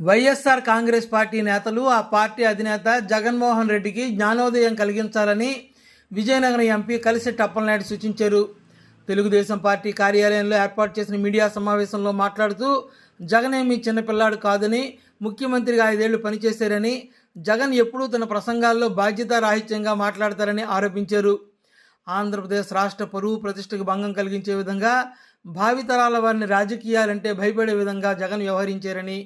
YSR Congress party నేతలు ఆ party అధినేత జగన్మోహన్ రెడ్డికి జ్ఞానోదయం కలిగించాలని విజయనగరం ఎంపీ కలిసి టప్పలనాయుడు సూచించారు. తెలుగుదేశం పార్టీ కార్యాలయంలో ఏర్పాటు చేసిన మీడియా సమావేశంలో మాట్లాడుతూ జగన్ ఏమీ చిన్నపిల్లాడు కాదని ముఖ్యమంత్రిగా ఐదేళ్ళు పనిచేశారని జగన్ ఎప్పుడూ తన ప్రసంగాల్లో బాధ్యతారాహిత్యంగా మాట్లాడతారని ఆరోపించారు. ఆంధ్రప్రదేశ్ రాష్ట్ర పరువు ప్రతిష్టకు భంగం కలిగించే విధంగా భావితరాల వారిని రాజకీయాలంటే భయపడే విధంగా జగన్ వ్యవహరించారని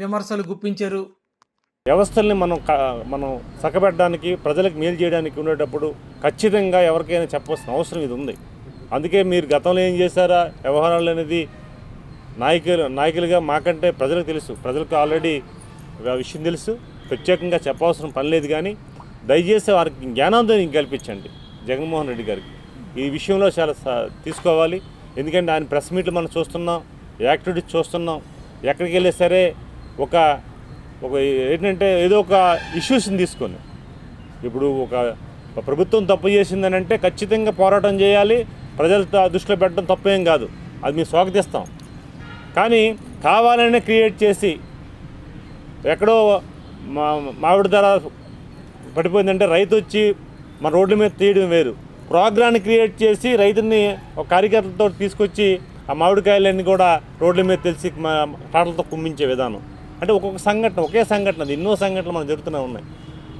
విమర్శలు గుప్పించారు. వ్యవస్థల్ని మనం మనం చక్కబెట్టడానికి ప్రజలకు మేలు చేయడానికి ఉండేటప్పుడు ఖచ్చితంగా ఎవరికైనా చెప్పవలసిన అవసరం ఇది ఉంది. అందుకే మీరు గతంలో ఏం చేశారా? వ్యవహారాలు అనేది నాయకులు నాయకులుగా మాకంటే ప్రజలకు తెలుసు. ప్రజలకు ఆల్రెడీ విషయం తెలుసు. ప్రత్యేకంగా చెప్పవలసిన పని లేదు కానీ దయచేసి వారికి జ్ఞానోదయం కల్పించండి జగన్మోహన్ రెడ్డి గారికి. ఈ విషయంలో చాలా తీసుకోవాలి. ఎందుకంటే ఆయన ప్రెస్ మీట్లు మనం చూస్తున్నాం యాక్టివిటీస్ చూస్తున్నాం. ఎక్కడికి వెళ్ళే సరే ఒక ఒక ఏంటంటే ఏదో ఒక ఇష్యూస్ని తీసుకొని. ఇప్పుడు ఒక ప్రభుత్వం తప్పు చేసిందని అంటే ఖచ్చితంగా పోరాటం చేయాలి ప్రజలతో దృష్టిలో పెట్టడం తప్పేం కాదు. అది మేము స్వాగతిస్తాం. కానీ కావాలనే క్రియేట్ చేసి ఎక్కడో మా మామిడి ధర పడిపోయిందంటే రైతు వచ్చి మన రోడ్ల మీద తీయడం వేరు. ప్రోగ్రాన్ని క్రియేట్ చేసి రైతుని ఒక కార్యకర్తలతో తీసుకొచ్చి ఆ మామిడికాయలన్నీ కూడా రోడ్ల మీద తెలిసి మా టాటలతో కుమ్మించే విధానం. అంటే ఒక్కొక్క సంఘటన ఒకే సంఘటన అది ఎన్నో సంఘటనలు మనం జరుగుతూనే ఉన్నాయి.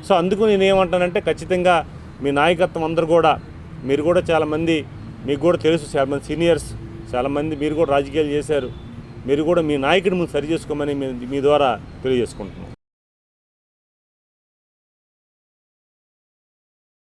సో అందుకు నేను ఏమంటానంటే ఖచ్చితంగా మీ నాయకత్వం అందరూ కూడా మీరు కూడా చాలామంది మీకు కూడా తెలుసు చాలామంది సీనియర్స్ చాలామంది మీరు కూడా రాజకీయాలు చేశారు. మీరు కూడా మీ నాయకుడి ముందు సరి చేసుకోమని మీ- మీ ద్వారా తెలియజేసుకుంటున్నాం.